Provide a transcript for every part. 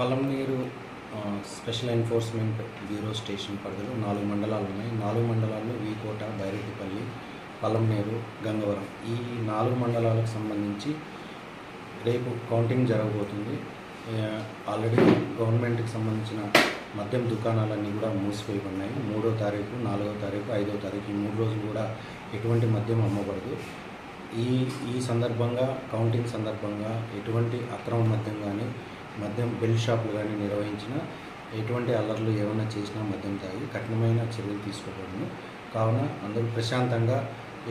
Palamaneru special enforcement bureau station పరిధిలో నాలుగు మండలాలు ఉన్నాయి. నాలుగు మండలాల్లో వీకోట బైరెడ్డిపల్లి పలంనేరు గంగవరం. ఈ నాలుగు మండలాలకు సంబంధించి రేపు కౌంటింగ్ జరగబోతుంది. ఆల్రెడీ గవర్నమెంట్కి సంబంధించిన మద్యం దుకాణాలన్నీ కూడా మూసిపోయి ఉన్నాయి మూడో తారీఖు నాలుగో తారీఖు ఐదో తారీఖు ఈ మూడు రోజులు కూడా ఎటువంటి మద్యం అమ్మబడదు. ఈ ఈ సందర్భంగా కౌంటింగ్ సందర్భంగా ఎటువంటి అక్రమ మద్యం కానీ మద్యం బెల్ట్ షాపులు కానీ నిర్వహించిన ఎటువంటి అల్లర్లు ఏమైనా చేసినా మద్యం తాగి కఠినమైన చర్యలు తీసుకోబడును కావున అందరూ ప్రశాంతంగా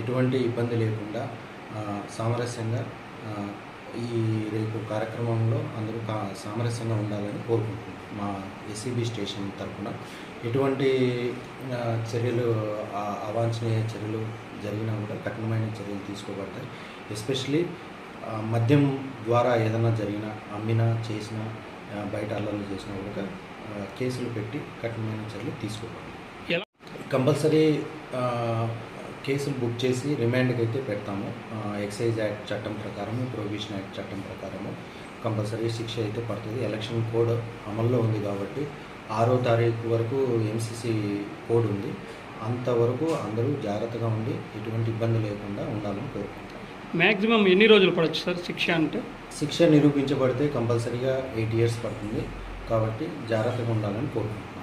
ఎటువంటి ఇబ్బంది లేకుండా సామరస్యంగా ఈ రేపు కార్యక్రమంలో అందరూ కా సామరస్యంగా ఉండాలని కోరుకుంటున్నాం. మా ఎస్సీబీ స్టేషన్ తరఫున ఎటువంటి చర్యలు అవాంఛనీయ చర్యలు జరిగినా కూడా కఠినమైన చర్యలు తీసుకోబడతాయి. ఎస్పెషలీ మద్యం ద్వారా ఏదైనా జరిగినా అమ్మినా చేసినా బయట అల్లర్లు చేసినా కూడా ఆ, కేసులు పెట్టి కఠినమైన చర్యలు ఎలా? కంపల్సరీ కేసులు బుక్ చేసి రిమాండ్కి అయితే పెడతాము. ఎక్సైజ్ యాక్ట్ చట్టం ప్రకారము ప్రొహిబిషన్ యాక్ట్ చట్టం ప్రకారము కంపల్సరీ శిక్ష అయితే పడుతుంది. ఎలక్షన్ కోడ్ అమల్లో ఉంది కాబట్టి ఆరో తారీఖు వరకు ఎంసీసీ కోడ్ ఉంది. అంతవరకు అందరూ జాగ్రత్తగా ఉండి ఎటువంటి ఇబ్బంది లేకుండా ఉండాలని కోరుకుంటాం మ్యాక్సిమం ఎన్ని రోజులు పడవచ్చు సార్ శిక్ష అంటే? శిక్ష నిరూపించబడితే కంపల్సరీగా ఎయిట్ ఇయర్స్ పడుతుంది. కాబట్టి జాగ్రత్తగా ఉండాలని కోరుకుంటున్నాను.